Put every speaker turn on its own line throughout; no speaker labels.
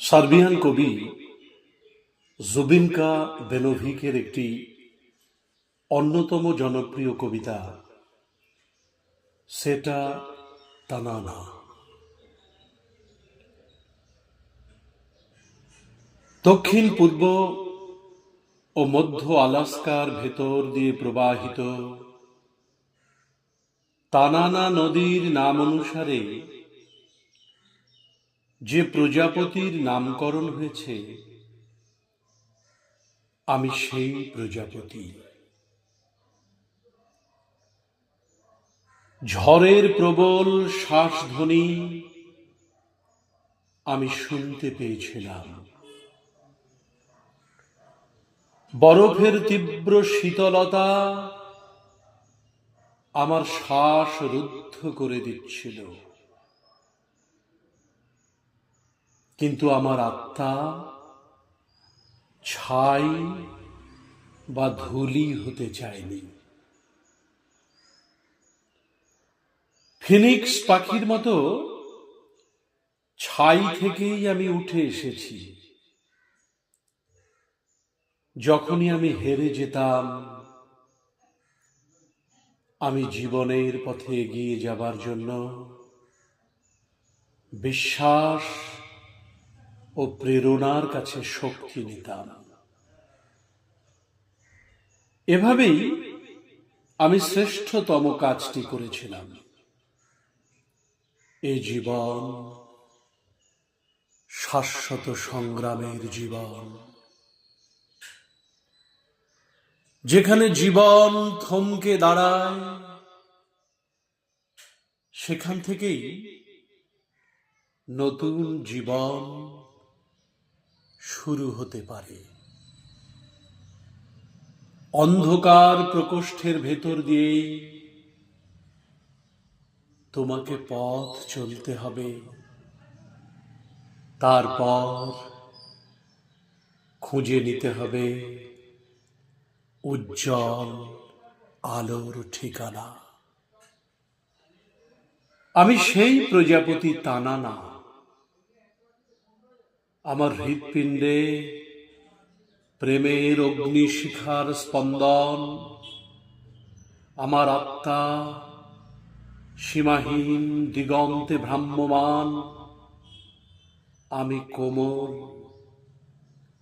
Serbian কবি জুবিনকা বেনোভিকের একটি অন্যতম জনপ্রিয় কবিতা, সেটা তানানা। দক্ষিণ, পূর্ব ও মধ্য আলাস্কার ভেতর দিয়ে প্রবাহিত তানানা নদীর নাম অনুসারে যে প্রজাপতির নামকরণ হয়েছে, আমি সেই প্রজাপতি। ঝড়ের প্রবল শ্বাসধ্বনি আমি শুনতে পেয়েছিলাম। বরফের তীব্র শীতলতা আমার শ্বাস রুদ্ধ করে দিচ্ছিল। কিন্তু আমার আত্মা ছাই বা ধুলি হতে চায়নি। ফিনিক্স পাখির মতো ছাই থেকেই আমি উঠে এসেছি। যখনই আমি হেরে যেতাম, আমি জীবনের পথে এগিয়ে যাবার জন্য বিশ্বাস ও প্রেরণার কাছে শক্তি নিতাম। এভাবেই আমি শ্রেষ্ঠতম কাজটি করেছিলাম। এ জীবন, শাশ্বত সংগ্রামের জীবন। যেখানে জীবন থমকে দাঁড়ায়, সেখান থেকেই নতুন জীবন শুরু হতে পারে। অন্ধকার প্রকোষ্ঠের ভেতর দিয়েই তোমাকে পথ চলতে হবে। তারপর খুঁজে নিতে হবে উজ্জ্বল আলোর ঠিকানা। আমি সেই প্রজাপতি তানা না। আমার হৃৎপিণ্ডে প্রেমের অগ্নিশিখার স্পন্দন। আমার আত্মা সীমাহীন দিগন্তে ভ্রাম্যমান। আমি কোমল,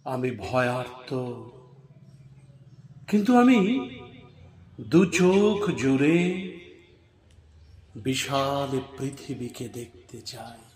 আমি ভয়ার্ত। কিন্তু আমি দু চোখ জুড়ে বিশাল পৃথিবীকে দেখতে চাই।